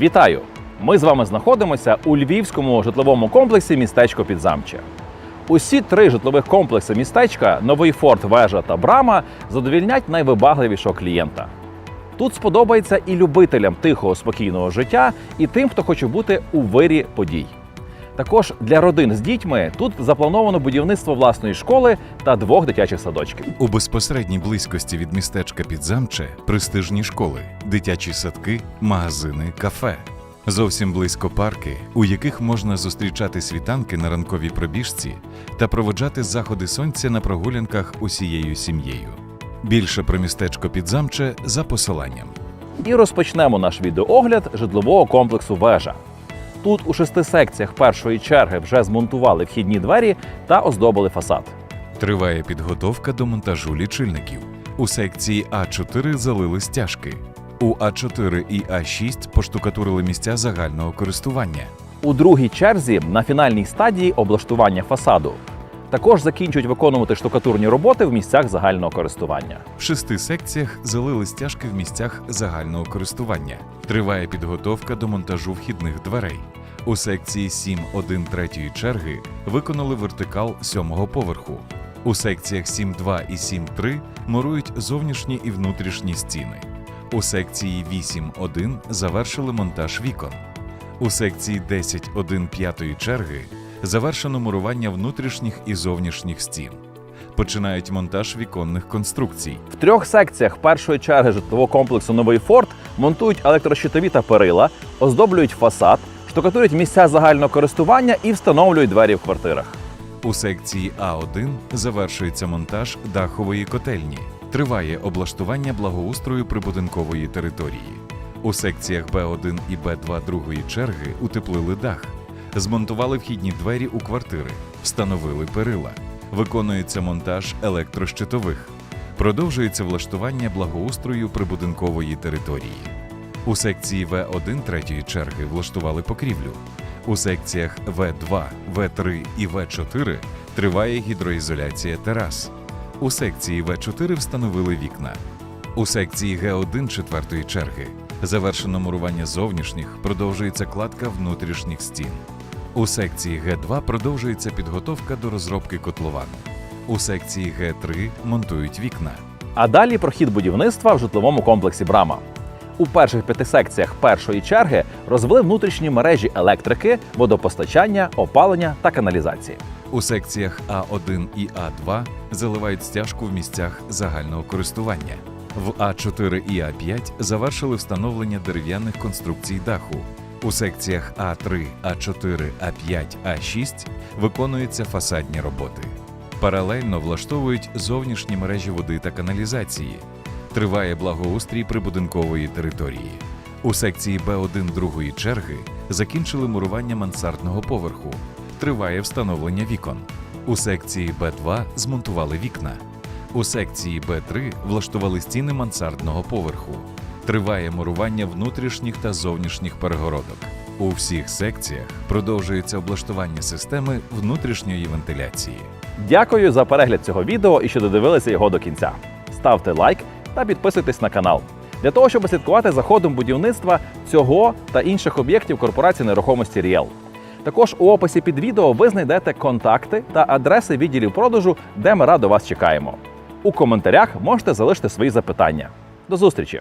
Вітаю! Ми з вами знаходимося у львівському житловому комплексі містечко Підзамче. Усі три житлових комплекси містечка Новий Форт, Вежа та Брама задовільнять найвибагливішого клієнта. Тут сподобається і любителям тихого спокійного життя, і тим, хто хоче бути у вирі подій. Також для родин з дітьми тут заплановано будівництво власної школи та двох дитячих садочків. У безпосередній близькості від містечка Підзамче престижні школи, дитячі садки, магазини, кафе. Зовсім близько парки, у яких можна зустрічати світанки на ранковій пробіжці та проводжати заходи сонця на прогулянках усією сім'єю. Більше про містечко Підзамче за посиланням. І розпочнемо наш відеоогляд житлового комплексу Вежа. Тут у шести секціях першої черги вже змонтували вхідні двері та оздобили фасад. Триває підготовка до монтажу лічильників. У секції А4 залили стяжки. У А4 і А6 поштукатурили місця загального користування. У другій черзі на фінальній стадії облаштування фасаду. Також закінчують виконувати штукатурні роботи в місцях загального користування. В шести секціях залили стяжки в місцях загального користування. Триває підготовка до монтажу вхідних дверей. У секції 7 1 третьої черги виконали вертикал сьомого поверху. У секціях 7.2 і 7.3 мурують зовнішні і внутрішні стіни. У секції 8.1 завершили монтаж вікон. У секції 10.1 п'ятої черги завершено мурування внутрішніх і зовнішніх стін. Починають монтаж віконних конструкцій. В трьох секціях першої черги житлового комплексу Новий Форт монтують електрощитові та перила, оздоблюють фасад, штукатурять місця загального користування і встановлюють двері в квартирах. У секції А1 завершується монтаж дахової котельні. Триває облаштування благоустрою прибудинкової території. У секціях Б1 і Б2 другої черги утеплили дах, змонтували вхідні двері у квартири, встановили перила. Виконується монтаж електрощитових. Продовжується влаштування благоустрою прибудинкової території. У секції В1 третьої черги влаштували покрівлю. У секціях В2, В3 і В4 триває гідроізоляція терас. У секції В4 встановили вікна. У секції Г1 четвертої черги завершено мурування зовнішніх, продовжується кладка внутрішніх стін. У секції Г2 продовжується підготовка до розробки котловану. У секції Г3 монтують вікна. А далі прохід будівництва в житловому комплексі Брама. У перших п'яти секціях першої черги розвели внутрішні мережі електрики, водопостачання, опалення та каналізації. У секціях А1 і А2 заливають стяжку в місцях загального користування. В А4 і А5 завершили встановлення дерев'яних конструкцій даху. У секціях А3, А4, А5, А6 виконуються фасадні роботи. Паралельно влаштовують зовнішні мережі води та каналізації. Триває благоустрій прибудинкової території. У секції Б1 другої черги закінчили мурування мансардного поверху. Триває встановлення вікон. У секції Б2 змонтували вікна. У секції Б3 влаштували стіни мансардного поверху. Триває мурування внутрішніх та зовнішніх перегородок. У всіх секціях продовжується облаштування системи внутрішньої вентиляції. Дякую за перегляд цього відео і що додивилися його до кінця. Ставте лайк та підписуйтесь на канал для того, щоб слідкувати за ходом будівництва цього та інших об'єктів корпорації нерухомості Ріел. Також у описі під відео ви знайдете контакти та адреси відділів продажу, де ми радо вас чекаємо. У коментарях можете залишити свої запитання. До зустрічі!